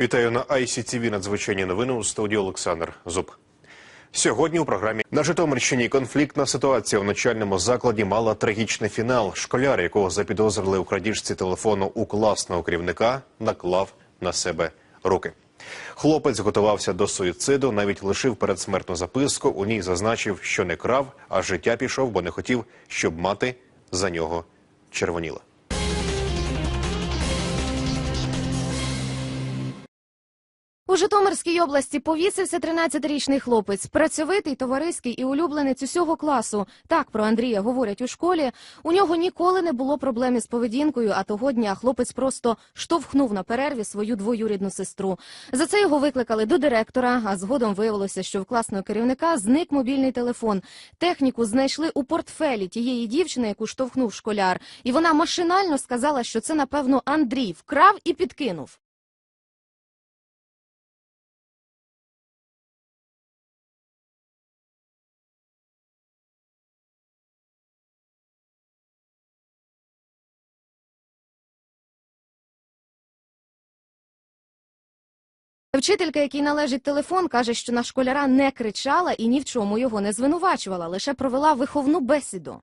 Вітаю на ICTV надзвичайні новини у студії Олександр Зуб. Сьогодні у програмі на Житомирщині конфліктна ситуація у навчальному закладі мала трагічний фінал. Школяр, якого запідозрили у крадіжці телефону у класного керівника, наклав на себе руки. Хлопець готувався до суїциду, навіть лишив передсмертну записку. У ній зазначив, що не крав, а життя пішов, бо не хотів, щоб мати за нього червоніла. У Житомирській області повісився 13-річний хлопець, працьовитий, товариський і улюбленець усього класу. Так про Андрія говорять у школі. У нього ніколи не було проблем із поведінкою, а того дня хлопець просто штовхнув на перерві свою двоюрідну сестру. За це його викликали до директора, а згодом виявилося, що в класного керівника зник мобільний телефон. Техніку знайшли у портфелі тієї дівчини, яку штовхнув школяр, і вона машинально сказала, що це, напевно, Андрій вкрав і підкинув. Вчителька, якій належить телефон, каже, що на школяра не кричала і ні в чому його не звинувачувала, лише провела виховну бесіду.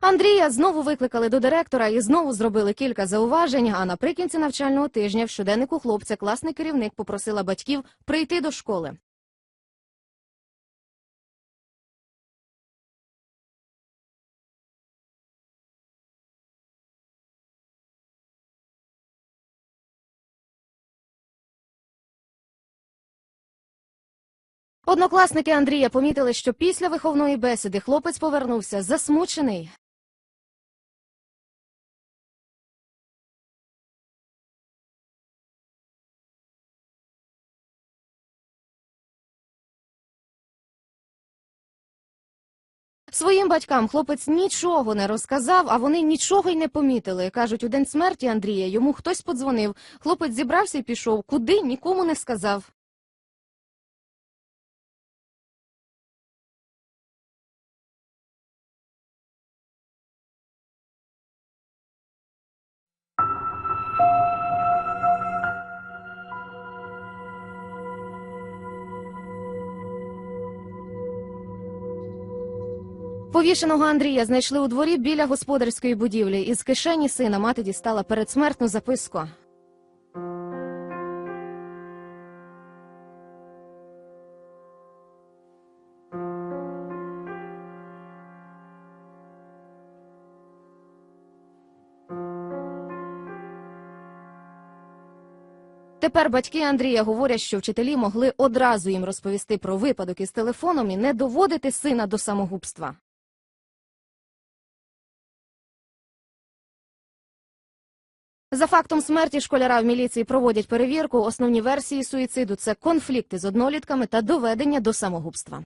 Андрія знову викликали до директора і знову зробили кілька зауважень. А наприкінці навчального тижня в щоденнику хлопця класний керівник попросила батьків прийти до школи. Однокласники Андрія помітили, що після виховної бесіди хлопець повернувся засмучений. Своїм батькам хлопець нічого не розказав, а вони нічого й не помітили. Кажуть, у день смерті Андрія йому хтось подзвонив. Хлопець зібрався і пішов. Куди нікому не сказав. Повішеного Андрія знайшли у дворі біля господарської будівлі. Із кишені сина мати дістала передсмертну записку. Тепер батьки Андрія говорять, що вчителі могли одразу їм розповісти про випадок із телефоном і не доводити сина до самогубства. За фактом смерті школяра в міліції проводять перевірку. Основні версії суїциду це конфлікти з однолітками та доведення до самогубства.